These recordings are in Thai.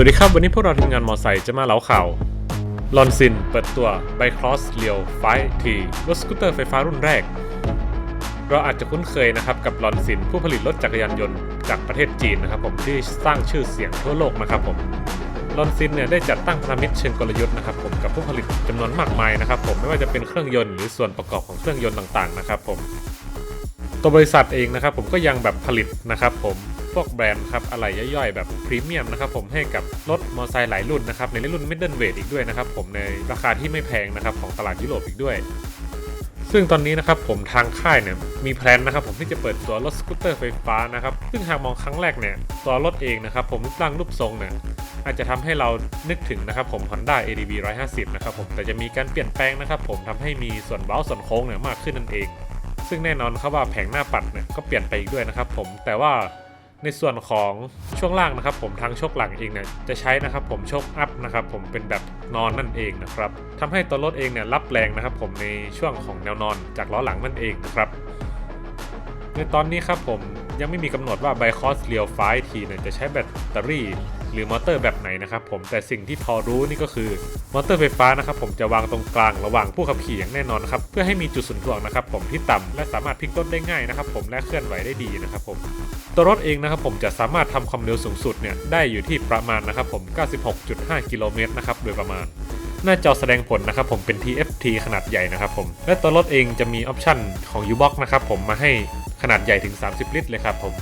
สวัสดีครับวันนี้พวกเราทีมงานมอไซค์จะมาเล่าข่าวลอนซินเปิดตัวไบครอสเรียวไฟทีรถสกูตเตอร์ไฟฟ้ารุ่นแรก เราอาจจะคุ้นเคยนะครับกับลอนซินผู้ผลิตรถจักรยานยนต์จากประเทศจีนนะครับผมที่สร้างชื่อเสียงทั่วโลกนะครับผมลอนซินเนี่ยได้จัดตั้งพันธมิตรเชิงกลยุทธ์นะครับผมกับผู้ผลิตจำนวนมากมายนะครับผมไม่ว่าจะเป็นเครื่องยนต์หรือส่วนประกอบของเครื่องยนต์ต่างๆนะครับผมตัวบริษัทเองนะครับผมก็ยังแบบผลิตนะครับผม พวกแบรนด์ครับอะไรย่อยๆ แบบพรีเมียมนะครับผมให้กับรถมอเตอร์ไซค์หลายรุ่นนะครับในรุ่น middle weight อีกด้วยนะครับผมในราคาที่ไม่แพงนะครับของตลาดยุโรปอีกด้วยซึ่งตอนนี้นะครับผมทางค่ายเนี่ยมีแพลนนะครับผมที่จะเปิดตัวรถสกูตเตอร์ไฟฟ้านะครับซึ่งหากมองครั้งแรกเนี่ยตัวรถเองนะครับผมรูปร่างรูปทรงเนี่ยอาจจะทำให้เรานึกถึงนะครับผม Honda ADV 150 นะครับผมแต่จะมีการเปลี่ยนแปลงนะครับผมทำให้มีส่วนเว้าส่วนโค้งเนี่ยมากขึ้นนั่นเอง ซึ่งแน่นอนครับว่าแผงหน้าปัดเนี่ยก็เปลี่ยนไปอีกด้วยนะครับผมแต่ว่า ในส่วนของช่วงล่างนะครับ ผมทางโชคหลังเองเนี่ยจะใช้นะครับ ผมโชคอัพนะครับ ผมเป็นแบบนอนนั่นเองนะครับทำให้ตัวรถเองเนี่ยรับแรงนะครับ ผมในช่วงของแนวนอนจากล้อหลังนั่นเองนะครับในตอนนี้ครับผมยังไม่มีกำหนดว่าไบคอสเรียวไฟทีเนี่ยจะใช้แบตเตอรี่ หรือมอเตอร์แบบไหนนะครับผมแต่สิ่งที่พอรู้นี่ก็คือมอเตอร์ไฟฟ้านะครับผมจะวางตรงกลางระหว่างผู้ขับขี่อย่างแน่นอนนะครับเพื่อให้มีจุดศูนย์ถ่วงนะครับผมที่ต่ำและสามารถพลิกรถได้ง่ายนะครับผมและเคลื่อนไหวได้ดีนะครับผมตัวรถเองนะครับผมจะสามารถทำความเร็วสูงสุดเนี่ยได้อยู่ที่ประมาณนะครับผม 96.5 กิโลเมตรนะครับโดยประมาณหน้าจอแสดงผลนะครับผมเป็น TFT ขนาดใหญ่นะครับผม และตัวรถเองจะมีออปชันของ U-Box นะครับผมมาให้ขนาดใหญ่ถึง 30 ลิตรเลยครับผม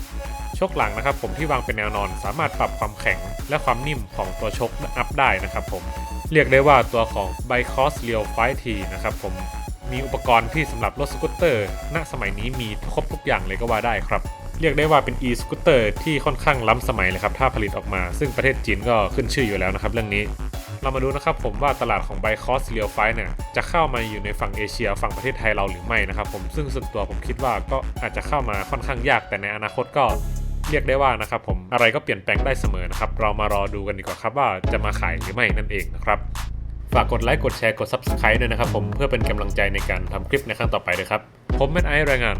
ชกหลังนะครับผมที่วางเป็นแนวนอน สามารถปรับความแข็งและความนิ่มของตัวชกอัพได้นะครับผมเรียกได้ว่าตัวของ b i c o s Real 5T นะครับผมมีอุปกรณ์ที่สำหรับรถสกูตเตอร์ ณสมัยนี้มีครบทุกอย่างเลยก็ว่าได้ครับ เรียกได้ว่าเป็น e สกูตเตอร์ที่ค่อนข้างล้ำสมัยเลยครับ ถ้าผลิตออกมา ซึ่งประเทศจีนก็ขึ้นชื่ออยู่แล้วนะครับเรื่องนี้ เรามาดูนะครับผมว่าตลาดของ b i c o s Real 5เนี่ยจะเข้ามาอยู่ในฝั่งเอเชีย ฝั่งประเทศไทยเราหรือไม่นะครับผมซึ่งส่วนตัวผมคิดว่าก็อาจจะเข้ามาค่อนข้างยากแต่ในอนาคตก็ เรียกได้ว่านะครับผมอะไรก็เปลี่ยนแปลงได้เสมอนะครับ เรามารอดูกันดีกว่าครับว่าจะมาขายหรือไม่นั่นเองนะครับฝากกดไลค์กดแชร์กด Subscribe ด้วยนะครับผมเพื่อเป็นกำลังใจในการทำคลิปในครั้งต่อไปด้วยครับ ผมเป็นไอซ์รายงาน